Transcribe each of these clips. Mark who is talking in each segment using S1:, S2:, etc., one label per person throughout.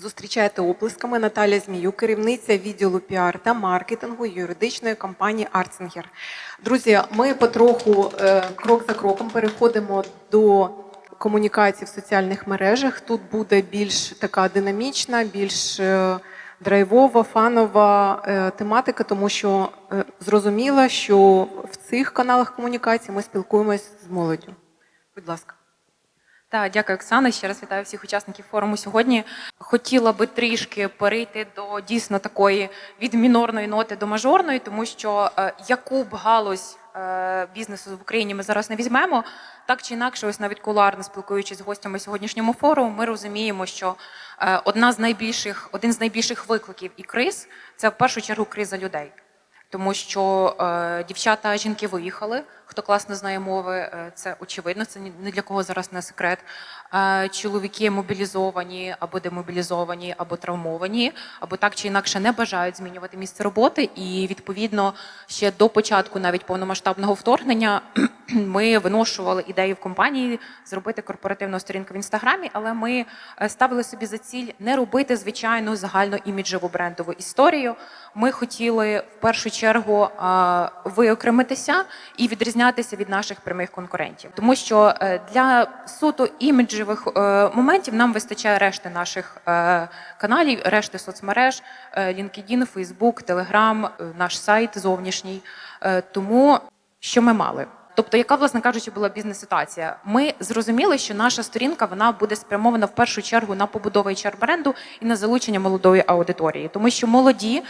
S1: Зустрічайте оплесками Наталя Змію, керівниця відділу піар та маркетингу юридичної компанії Арценгер. Друзі, ми потроху е, крок за кроком переходимо до комунікацій в соціальних мережах. Тут буде більш така динамічна, більш е, драйвова, фанова е, тематика, тому що зрозуміло, що в цих каналах комунікації ми спілкуємось з молоддю. Будь ласка.
S2: Так, дякую, Оксана. Ще раз вітаю всіх учасників форуму сьогодні. Хотіла би трішки перейти до дійсно такої від мінорної ноти до мажорної, тому що е, яку б галузь е, бізнесу в Україні ми зараз не візьмемо, так чи інакше, ось навіть кулуарно спілкуючись з гостями сьогоднішнього форуму, ми розуміємо, що е, одна з найбільших, один з найбільших викликів і криз це в першу чергу криза людей. Тому що е, дівчата, жінки виїхали. Хто класно знає мови, е, це очевидно. Це ні для кого зараз не секрет. Е, чоловіки мобілізовані або демобілізовані, або травмовані, або так чи інакше не бажають змінювати місце роботи. І відповідно ще до початку навіть повномасштабного вторгнення ми виношували ідею в компанії зробити корпоративну сторінку в інстаграмі, але ми е, ставили собі за ціль не робити звичайну загальноіміджеву брендову історію. Ми хотіли в першу чергу виокремитися і відрізнятися від наших прямих конкурентів, тому що е, для суто іміджевих е, моментів нам вистачає решти наших е, каналів, решти соцмереж, LinkedIn, Facebook, Telegram, наш сайт зовнішній. Тому що ми мали. Тобто, яка, власне кажучи, була бізнес-ситуація? Ми зрозуміли, що наша сторінка вона буде спрямована в першу чергу на побудову hr бренду і на залучення молодої аудиторії, тому що молоді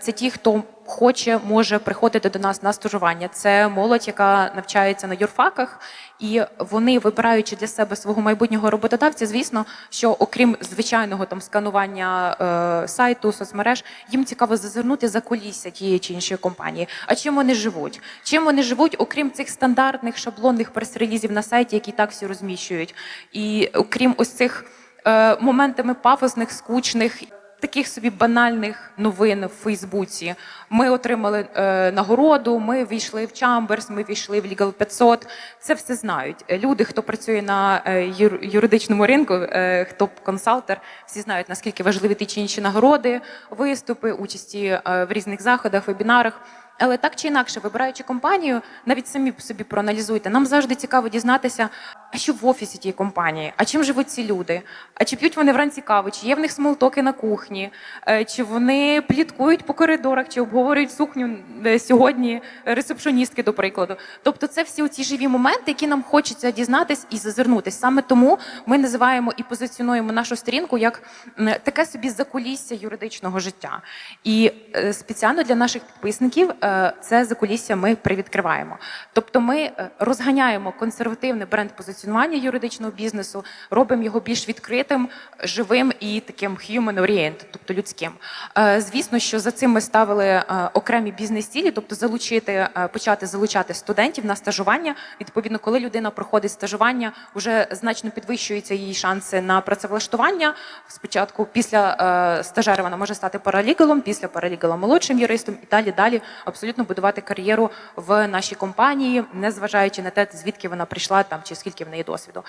S2: це ті, хто хоче, може приходити до нас на стажування. Це молодь, яка навчається на юрфаках, і вони, вибираючи для себе свого майбутнього роботодавця, звісно, що окрім звичайного там сканування е, сайту, соцмереж, їм цікаво зазирнути за кулісся тієї чи іншої компанії. А чим вони живуть? Чим вони живуть, окрім цих стандартних шаблонних прес-релізів на сайті, які так всі розміщують, і окрім ось цих е, моментами пафосних, скучних. Таких собі банальних новин в Фейсбуці. Ми отримали е, нагороду, ми війшли в Чамберс, ми війшли в Legal 500. Це все знають. Люди, хто працює на е, юридичному ринку, е, хто консалтер, всі знають, наскільки важливі ті чи інші нагороди, виступи, участі е, в різних заходах, вебінарах. Але так чи інакше, вибираючи компанію, навіть самі собі проаналізуйте. Нам завжди цікаво дізнатися, а що в офісі тієї компанії, а чим живуть ці люди, а чи п'ють вони вранці каву, чи є в них смолтоки на кухні, е, чи вони пліткують по коридорах, чи обговорюють сукню е, сьогодні ресепшоністки, до прикладу. Тобто, це всі ці живі моменти, які нам хочеться дізнатись і зазирнутись. Саме тому ми називаємо і позиціонуємо нашу сторінку як таке собі закулісся юридичного життя. І е, спеціально для наших підписників це закулісся ми привідкриваємо. Тобто, ми розганяємо консервативне бренд-позиціонування юридичного бізнесу, робимо його більш відкритим, живим і таким human-oriented, тобто людським. Е, Звісно, що за цим ми ставили е, окремі бізнес-цілі, тобто залучити, е, почати залучати студентів на стажування. Відповідно, коли людина проходить стажування, вже значно підвищуються її шанси на працевлаштування. Спочатку після стажера вона може стати паралігалом, після паралігала молодшим юристом і далі далі абсолютно будувати кар'єру в нашій компанії, не зважаючи на те, звідки вона прийшла там чи скільки в неї досвіду.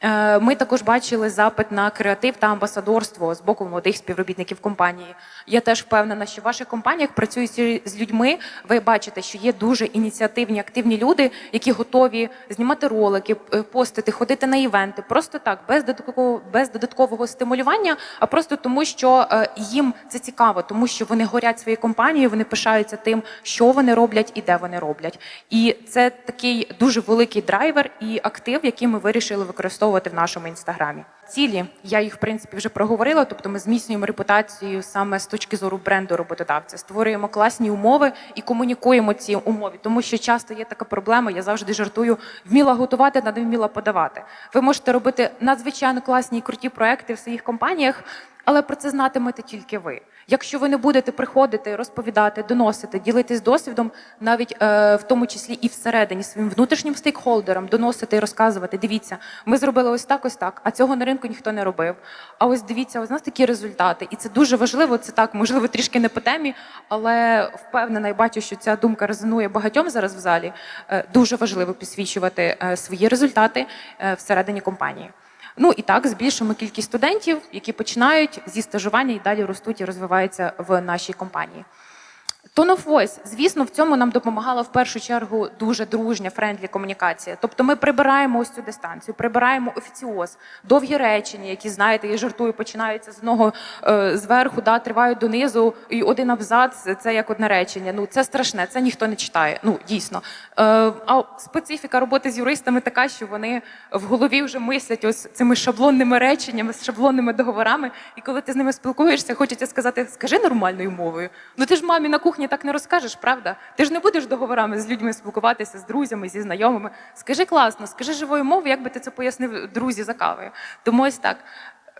S2: Е, Ми також бачили запит на креатив та амбасадорство з боку молодих співробітників компанії. Я теж впевнена, що в ваших компаніях працюють з людьми. Ви бачите, що є дуже ініціативні, активні люди, які готові знімати ролики, е, постити, ходити на івенти, просто так, без додаткового, без додаткового стимулювання, а просто тому, що е, їм це цікаво, тому що вони горять своєю компанією, вони пишаються тим, що вони роблять і де вони роблять. І це такий дуже великий драйвер і актив, який ми вирішили використовувати в нашому інстаграмі. Цілі я їх в принципі вже проговорила. Тобто, ми зміцнюємо репутацію саме з точки зору бренду роботодавця, створюємо класні умови і комунікуємо ці умови, тому що часто є така проблема. Я завжди жартую, вміла готувати, не вміла подавати. Ви можете робити надзвичайно класні і круті проекти в своїх компаніях. Але про це знатимете тільки ви. Якщо ви не будете приходити, розповідати, доносити, ділитись досвідом, навіть е, в тому числі і всередині своїм внутрішнім стейкхолдерам, доносити і розказувати. Дивіться, ми зробили ось так, ось так, а цього на ринку ніхто не робив. А ось дивіться, ось у нас такі результати, і це дуже важливо. Це так, можливо, трішки не по темі, але впевнена і бачу, що ця думка резонує багатьом зараз в залі. Е, дуже важливо підсвічувати е, свої результати е, всередині компанії. Ну і так збільшимо кількість студентів, які починають зі стажування і далі ростуть і розвиваються в нашій компанії. Tone of Voice, звісно, в цьому нам допомагала в першу чергу дуже дружня, френдлі комунікація. Тобто ми прибираємо ось цю дистанцію, прибираємо офіціоз, довгі речення, які знаєте, я жартую, починаються з одного е, зверху, да, тривають донизу, і один абзац це як одне речення. Ну це страшне, це ніхто не читає. Ну дійсно. Е, а специфіка роботи з юристами така, що вони в голові вже мислять ось цими шаблонними реченнями, з шаблонними договорами. І коли ти з ними спілкуєшся, хочеться сказати, скажи нормальною мовою. Ну ти ж мамі на кухні так не розкажеш, правда? Ти ж не будеш договорами з людьми спілкуватися, з друзями, зі знайомими. Скажи класно, скажи живою мовою, як би ти це пояснив друзі за кавою. Тому ось так.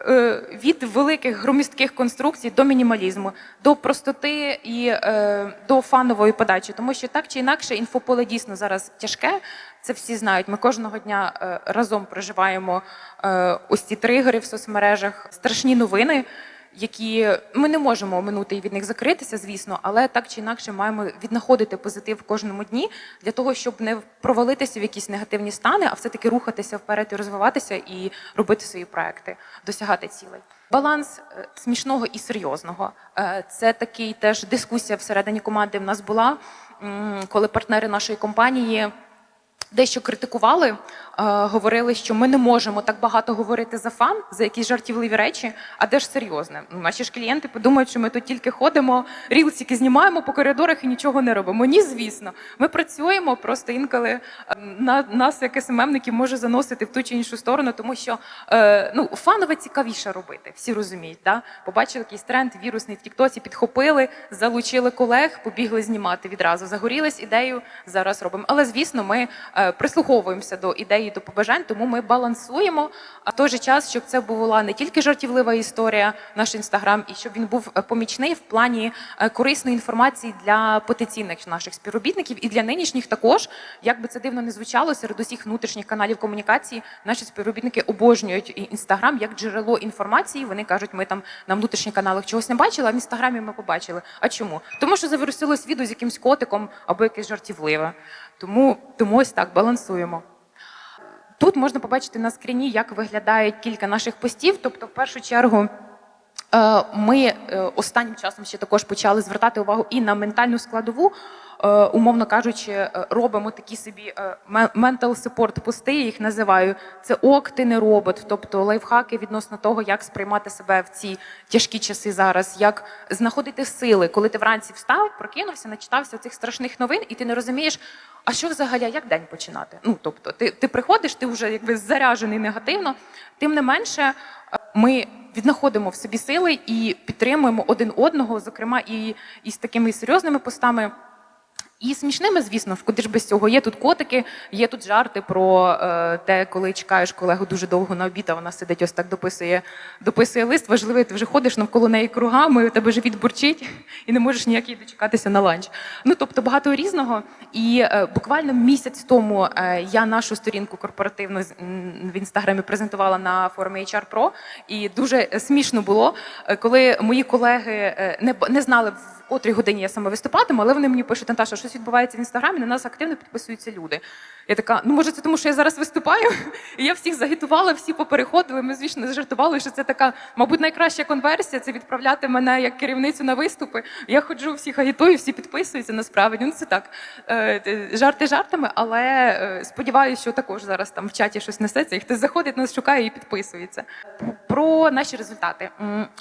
S2: Е, Від великих громістких конструкцій до мінімалізму, до простоти і е, до фанової подачі, тому що так чи інакше інфополе дійсно зараз тяжке. Це всі знають. Ми кожного дня е, разом проживаємо е, ось ці тригери в соцмережах, страшні новини які ми не можемо оминути і від них закритися, звісно, але так чи інакше маємо віднаходити позитив в кожному дні для того, щоб не провалитися в якісь негативні стани, а все-таки рухатися вперед і розвиватися і робити свої проекти, досягати цілей. Баланс е, смішного і серйозного Е, це такий теж дискусія всередині команди. В нас була коли партнери нашої компанії дещо критикували, говорили, що ми не можемо так багато говорити за фан, за якісь жартівливі речі, а де ж серйозне. Ну, наші ж клієнти подумають, що ми тут тільки ходимо, рілсики знімаємо по коридорах і нічого не робимо. Ні, звісно, ми працюємо, просто інколи е, на нас, як СММників, може заносити в ту чи іншу сторону, тому що е, ну фанове цікавіше робити. Всі розуміють, да? побачили якийсь тренд вірусний в Тіктоці, підхопили, залучили колег, побігли знімати відразу. Загорілись ідею, зараз робимо. Але звісно, ми е, прислуховуємося до ідеї, до побажань, тому ми балансуємо. А в той же час, щоб це була не тільки жартівлива історія, наш інстаграм, і щоб він був е, помічний в плані е, корисної інформації для потенційних наших співробітників і для нинішніх також. Як би це дивно не звучало, серед усіх внутрішніх каналів комунікації наші співробітники обожнюють інстаграм як джерело інформації. Вони кажуть, ми там на внутрішніх каналах чогось не бачили, а в інстаграмі ми побачили. А чому? Тому що завірусилось відео з якимсь котиком або якесь жартівливе. Тому, тому ось так балансуємо. Тут можна побачити на скріні, як виглядає кілька наших постів. Тобто, в першу чергу, е, ми останнім часом ще також почали звертати увагу і на ментальну складову. Е, Умовно кажучи, е, робимо такі собі е, ме- mental support пости, я їх називаю. Це ок, ти не робот, тобто лайфхаки відносно того, як сприймати себе в ці тяжкі часи зараз, як знаходити сили, коли ти вранці встав, прокинувся, начитався цих страшних новин, і ти не розумієш, а що взагалі, як день починати? Ну тобто, ти, ти приходиш, ти вже якби заряджений негативно. Тим не менше, е, ми віднаходимо в собі сили і підтримуємо один одного, зокрема, і, і з такими серйозними постами. І смішними, звісно ж, куди ж без цього. Є тут котики, є тут жарти про е, те, коли чекаєш колегу дуже довго на обід, а вона сидить ось так дописує, дописує лист. Важливий, ти вже ходиш навколо неї кругами, у тебе живіт бурчить, і не можеш ніяк їй дочекатися на ланч. Ну тобто багато різного. І е, буквально місяць тому е, я нашу сторінку корпоративну в інстаграмі презентувала на форумі HR Pro, і дуже е, смішно було, е, коли мої колеги е, не, не знали в котрій годині я саме виступатиму, але вони мені пишуть, Наташа, щось відбувається в інстаграмі, на нас активно підписуються люди. Я така, ну може, це тому, що я зараз виступаю, і я всіх загітувала, всі попереходили. Ми, звісно, жартували, що це така, мабуть, найкраща конверсія це відправляти мене як керівницю на виступи. Я ходжу, всіх агітую, всі підписуються насправді. Ну це так. е, Жарти жартами, але е, сподіваюся, що також зараз там в чаті щось несеться, і хтось заходить, нас шукає і підписується. Про наші результати.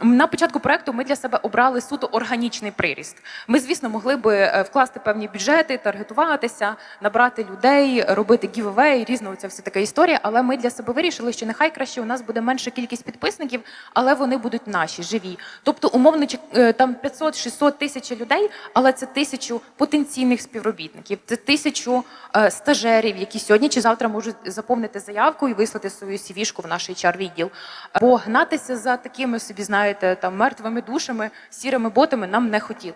S2: На початку проекту ми для себе обрали суто органічний приріст. Ми, звісно, могли би е, вкласти певні бюджети, таргетуватися, набрати людей, робити гівевей, різна оця вся така історія. Але ми для себе вирішили, що нехай краще у нас буде менша кількість підписників, але вони будуть наші, живі. Тобто, умовно, е, там 500-600 тисяч людей, але це тисячу потенційних співробітників, це тисячу е, стажерів, які сьогодні чи завтра можуть заповнити заявку і вислати свою CV-шку в наш HR-відділ. Бо гнатися за такими собі, знаєте, там мертвими душами, сірими ботами нам не хотілося.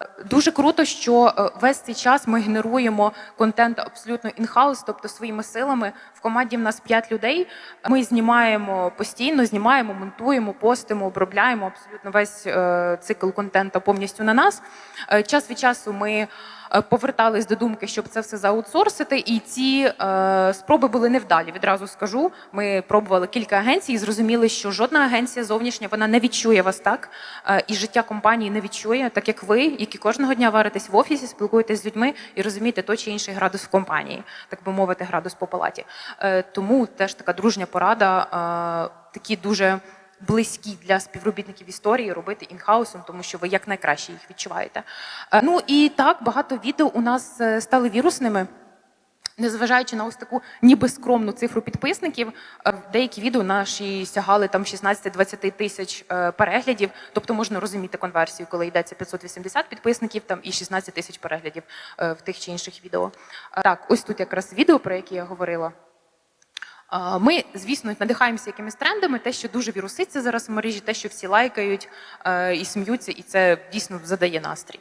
S2: Е, Дуже круто, що е, весь цей час ми генеруємо контент абсолютно інхаус, тобто своїми силами. В команді в нас 5 людей. Ми знімаємо постійно, знімаємо, монтуємо, постимо, обробляємо абсолютно весь е, цикл контенту повністю на нас. Е, Час від часу ми повертались до думки, щоб це все заутсорсити, і ці е, спроби були невдалі. Відразу скажу. Ми пробували кілька агенцій і зрозуміли, що жодна агенція зовнішня вона не відчує вас так, е, і життя компанії не відчує, так як ви, які кожного дня варитесь в офісі, спілкуєтесь з людьми і розумієте той чи інший градус в компанії, так би мовити, градус по палаті. Е, тому теж така дружня порада, е, такі дуже близькі для співробітників історії робити інхаусом, тому що ви якнайкраще їх відчуваєте. Е, Ну і так багато відео у нас е, стали вірусними. Незважаючи на ось таку ніби скромну цифру підписників, е, деякі відео наші сягали там 16-20 тисяч переглядів. Тобто можна розуміти конверсію, коли йдеться 580 підписників там і 16 тисяч переглядів в тих чи інших відео. Так, ось тут якраз відео, про яке я говорила. Ми, звісно, надихаємося якимись трендами, те, що дуже віруситься зараз в мережі, те, що всі лайкають е, і сміються, і це дійсно задає настрій.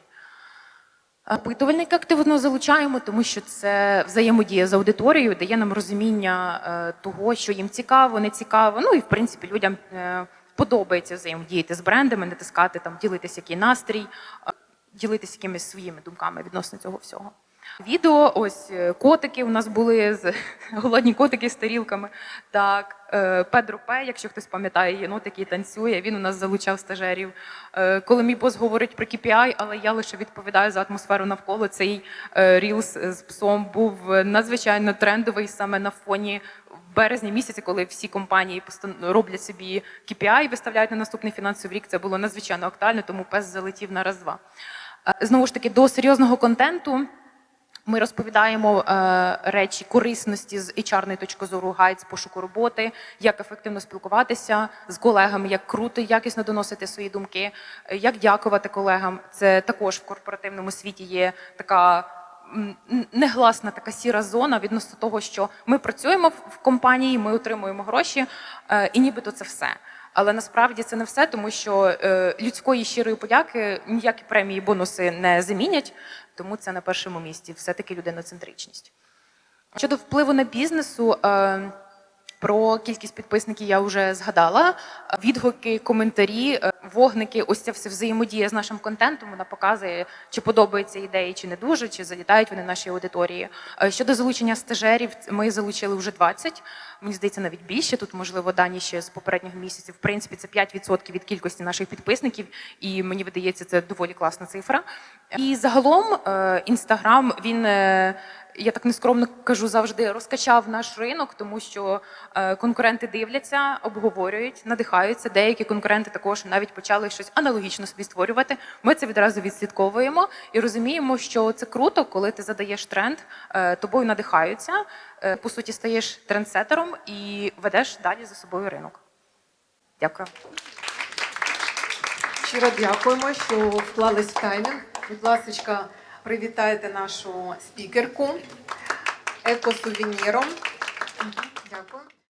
S2: Опитувальники активно залучаємо, тому що це взаємодія з аудиторією, дає нам розуміння е, того, що їм цікаво, не цікаво. Ну і в принципі людям е, подобається взаємодіяти з брендами, натискати там, ділитися який настрій, ділитися якимись своїми думками відносно цього всього. Відео, ось е, котики у нас були з голодні котики з тарілками. Так, е, Педро П, якщо хтось пам'ятає, єнот, який танцює, він у нас залучав стажерів. Е, Коли мій бос говорить про KPI, але я лише відповідаю за атмосферу навколо, цей рілс з псом був надзвичайно трендовий саме на фоні. Березні місяці, коли всі компанії роблять собі KPI, виставляють на наступний фінансовий рік, це було надзвичайно актуально, тому пес залетів на раз-два. Знову ж таки, до серйозного контенту. Ми розповідаємо е, речі корисності з HR-ної точки зору, гайд з пошуку роботи, як ефективно спілкуватися з колегами, як круто, якісно доносити свої думки, як дякувати колегам. Це також в корпоративному світі є така. Негласна така сіра зона відносно того, що ми працюємо в компанії, ми отримуємо гроші, е, і нібито це все. Але насправді це не все, тому що е, людської щирої подяки ніякі премії, бонуси не замінять, тому це на першому місці. Все-таки людиноцентричність. Щодо впливу на бізнесу, е, про кількість підписників я вже згадала. Е, Відгуки, коментарі, е, вогники, ось ця вся взаємодія з нашим контентом. Вона показує, чи подобаються ідеї, чи не дуже, чи залітають вони нашій аудиторії. Е, Щодо залучення стажерів, ми залучили вже 20, мені здається, навіть більше. Тут, можливо, дані ще з попереднього місяця. В принципі, це 5% від кількості наших підписників, і мені видається, це доволі класна цифра. І загалом інстаграм він. Я так нескромно кажу завжди, розкачав наш ринок, тому що е, конкуренти дивляться, обговорюють, надихаються. Деякі конкуренти також навіть почали щось аналогічно собі створювати. Ми це відразу відслідковуємо і розуміємо, що це круто, коли ти задаєш тренд, е, тобою надихаються. е, По суті, стаєш трендсетером і ведеш далі за собою ринок. Дякую.
S1: Щиро дякуємо, що вклались в таймінг. Будь ласка, привітайте нашу спікерку екосувеніром. Дякую.